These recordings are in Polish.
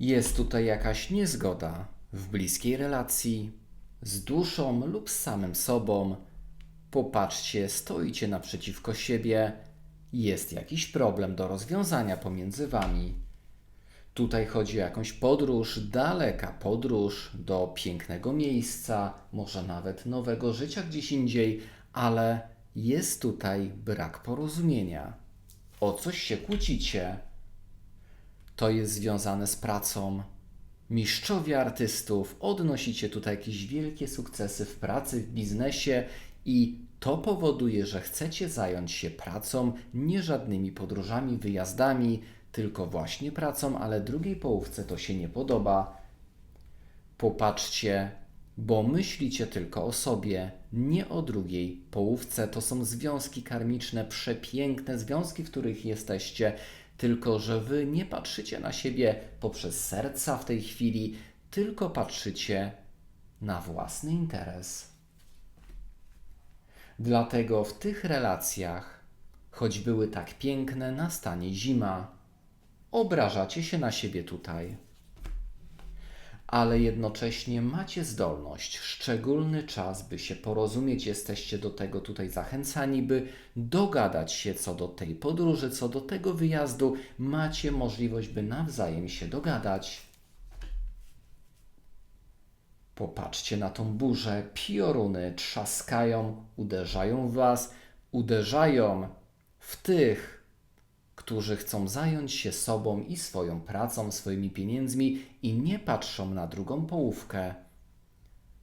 Jest tutaj jakaś niezgoda w bliskiej relacji z duszą lub z samym sobą. Popatrzcie, stoicie naprzeciwko siebie. Jest jakiś problem do rozwiązania pomiędzy wami. Tutaj chodzi o jakąś podróż, daleka podróż do pięknego miejsca, może nawet nowego życia gdzieś indziej, ale jest tutaj brak porozumienia. O coś się kłócicie. To jest związane z pracą. Mistrzowie artystów, odnosicie tutaj jakieś wielkie sukcesy w pracy, w biznesie i to powoduje, że chcecie zająć się pracą, nie żadnymi podróżami, wyjazdami, tylko właśnie pracą, ale drugiej połówce to się nie podoba. Popatrzcie, bo myślicie tylko o sobie, nie o drugiej połówce. To są związki karmiczne, przepiękne związki, w których jesteście, tylko że wy nie patrzycie na siebie poprzez serca w tej chwili, tylko patrzycie na własny interes. Dlatego w tych relacjach, choć były tak piękne, nastanie zima. Obrażacie się na siebie tutaj ale jednocześnie macie zdolność, szczególny czas, by się porozumieć. Jesteście do tego tutaj zachęcani, by dogadać się co do tej podróży, co do tego wyjazdu. Macie możliwość, by nawzajem się dogadać. Popatrzcie na tą burzę. Pioruny trzaskają, uderzają w Was, uderzają w tych, którzy chcą zająć się sobą i swoją pracą, swoimi pieniędzmi i nie patrzą na drugą połówkę.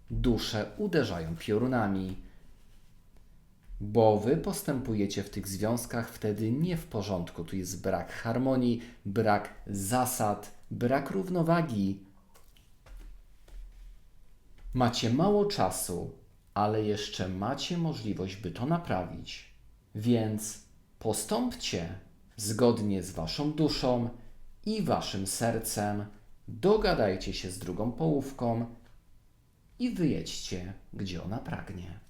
Dusze uderzają piorunami, bo wy postępujecie w tych związkach wtedy nie w porządku. Tu jest brak harmonii, brak zasad, brak równowagi. Macie mało czasu, ale jeszcze macie możliwość, by to naprawić. Więc postąpcie zgodnie z waszą duszą i waszym sercem. Dogadajcie się z drugą połówką i wyjedźcie, gdzie ona pragnie.